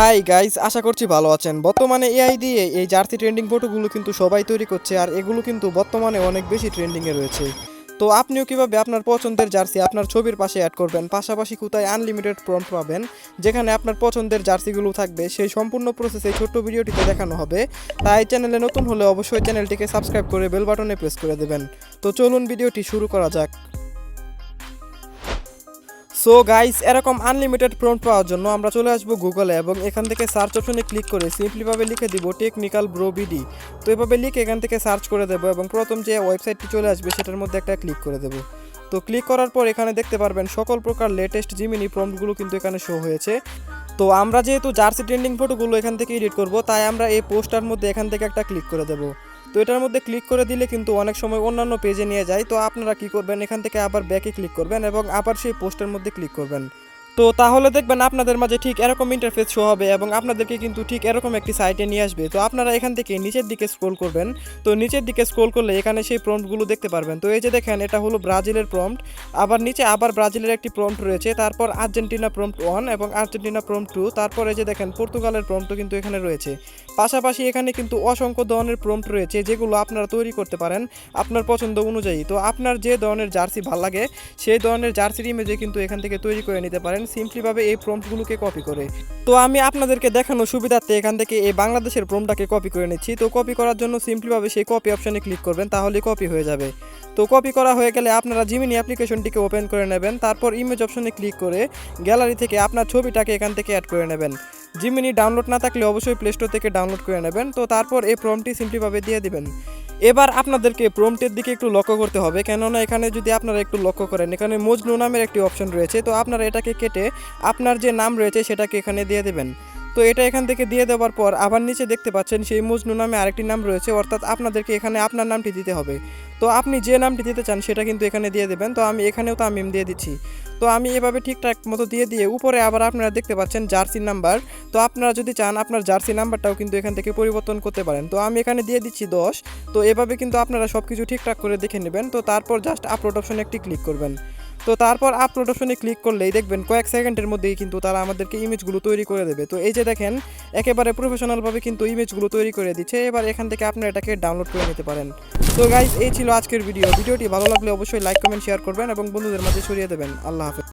Hi guys আশা করছি ভালো আছেন। বর্তমানে এআই দিয়ে এই জার্সি ট্রেন্ডিং ফটোগুলো কিন্তু সবাই তৈরি করছে আর এগুলো কিন্তু বর্তমানে অনেক বেশি ট্রেন্ডিংয়ে রয়েছে। তো আপনিও কীভাবে আপনার পছন্দের জার্সি আপনার ছবির পাশে অ্যাড করবেন, পাশাপাশি কোথায় আনলিমিটেড প্রম্পট পাবেন, যেখানে আপনার পছন্দের জার্সিগুলো থাকবে, সেই সম্পূর্ণ প্রসেস এই ছোট্ট ভিডিওটিতে দেখানো হবে। তাই চ্যানেলে নতুন হলে অবশ্যই চ্যানেলটিকে সাবস্ক্রাইব করে বেল বাটনে প্রেস করে দেবেন। তো চলুন ভিডিওটি শুরু করা যাক। সো গাইস এরকম আনলিমিটেড প্রম্পট পাওয়ার জন্য আমরা চলে আসব গুগলে এবং এখান থেকে সার্চ অপশনে ক্লিক করে সিম্পলিভাবে লিখে দিব টেকনিক্যাল ব্রো বিডি তো এভাবে লিখে এখান থেকে সার্চ করে দেবো এবং প্রথম যে ওয়েবসাইটটি চলে আসবে সেটার মধ্যে একটা ক্লিক করে দেবো। তো ক্লিক করার পর এখানে দেখতে পারবেন সকল প্রকার লেটেস্ট জিমিনি প্রম্পটগুলো কিন্তু এখানে শো হয়েছে। তো আমরা যেহেতু জার্সি ট্রেন্ডিং ফটোগুলো এখান থেকে এডিট করব, তাই আমরা এই পোস্টার মধ্যে এখান থেকে একটা ক্লিক করে দেবো। তো এটার মধ্যে ক্লিক করে দিলে কিন্তু অনেক সময় অন্যান্য পেজে নিয়ে যায়। তো আপনারা কি করবেন? এখান থেকে আবার ব্যাকে ক্লিক করবেন এবং আবার সেই পোস্টের মধ্যে ক্লিক করবেন। তো তাহলে দেখবেন আপনাদের মাঝে ঠিক এরকম ইন্টারফেস শো হবে এবং আপনাদেরকে কিন্তু ঠিক এরকম একটি সাইটে নিয়ে আসবে। তো আপনারা এখান থেকে নিচের দিকে স্ক্রোল করবেন। তো নিচের দিকে স্ক্রোল করলে এখানে সেই প্রম্পটগুলো দেখতে পারবেন। তো এই যে দেখেন, এটা হলো ব্রাজিলের প্রম্পট আবার নিচে আবার ব্রাজিলের একটি প্রম্পট রয়েছে। তারপর আর্জেন্টিনা প্রম্পট ওয়ান এবং আর্জেন্টিনা প্রম্পট টু তারপর এই যে দেখেন, পর্তুগালের প্রম্পটও কিন্তু এখানে রয়েছে। পাশাপাশি এখানে কিন্তু অসংখ্য ধরনের প্রম্পট রয়েছে যেগুলো আপনারা তৈরি করতে পারেন আপনার পছন্দ অনুযায়ী। তো আপনার যে ধরনের জার্সি ভালো লাগে, সেই ধরনের জার্সির ইমেজে কিন্তু এখান থেকে তৈরি করে নিতে পারেন। সিম্পলিভাবে এই প্রম্পটগুলোকে কপি করে। তো আমি আপনাদেরকে দেখানো সুবিধার্থে এখান থেকে এই বাংলাদেশের প্রম্পটাকে কপি করে নিচ্ছি। তো কপি করার জন্য সিম্পলিভাবে সেই কপি অপশানে ক্লিক করবেন, তাহলে কপি হয়ে যাবে। তো কপি করা হয়ে গেলে আপনারা জিমিনি অ্যাপ্লিকেশনটিকে ওপেন করে নেবেন, তারপর ইমেজ অপশনে ক্লিক করে গ্যালারি থেকে আপনার ছবিটাকে এখান থেকে অ্যাড করে নেবেন। জিমিনি ডাউনলোড না থাকলে অবশ্যই প্লে স্টোর থেকে ডাউনলোড করে নেবেন। তো তারপর এই প্রমটি সিম্পলিভাবে দিয়ে দিবেন। এবার আপনাদেরকে প্রমটির দিকে একটু লক্ষ্য করতে হবে, কেননা এখানে যদি আপনারা একটু লক্ষ্য করেন, এখানে মজনু নামের একটি অপশন রয়েছে। তো আপনারা এটাকে কেটে আপনার যে নাম রয়েছে সেটাকে এখানে দিয়ে দেবেন। তো এটা এখান থেকে দিয়ে দেওয়ার পর আবার নিচে দেখতে পাচ্ছেন সেই মজনু নামে আরেকটি নাম রয়েছে, অর্থাৎ আপনাদেরকে এখানে আপনার নামটি দিতে হবে। তো আপনি যে নামটি দিতে চান সেটা কিন্তু এখানে দিয়ে দেবেন। তো আমি এখানেও তো আমি দিয়ে দিচ্ছি। তো আমি এভাবে ঠিকঠাক মতো দিয়ে দিয়ে উপরে আবার আপনারা দেখতে পাচ্ছেন জার্সি নাম্বার। তো আপনারা যদি চান আপনার জার্সি নাম্বারটাও কিন্তু এখান থেকে পরিবর্তন করতে পারেন। তো আমি এখানে দিয়ে দিচ্ছি দশ। তো এভাবে কিন্তু আপনারা সব কিছু ঠিকঠাক করে দেখে নেবেন। তো তারপর জাস্ট আপলোড অপশনে একটি ক্লিক করবেন। তো তারপর আপলোড অপশনে ক্লিক করলেই দেখবেন কয়েক সেকেন্ডের মধ্যেই কিন্তু তারা আমাদেরকে ইমেজগুলো তৈরি করে দেবে। তো এই যে দেখেন, একেবারে প্রফেশনালভাবে কিন্তু ইমেজগুলো তৈরি করে দিচ্ছে। এবার এখান থেকে আপনারা এটাকে ডাউনলোড করে নিতে পারেন। তো গাইজ এই ছিল আজকের ভিডিও ভিডিওটি ভালো লাগলে অবশ্যই লাইক কমেন্ট শেয়ার করবেন এবং বন্ধুদের মাঝে ছড়িয়ে দেবেন। আল্লাহ হাফেজ।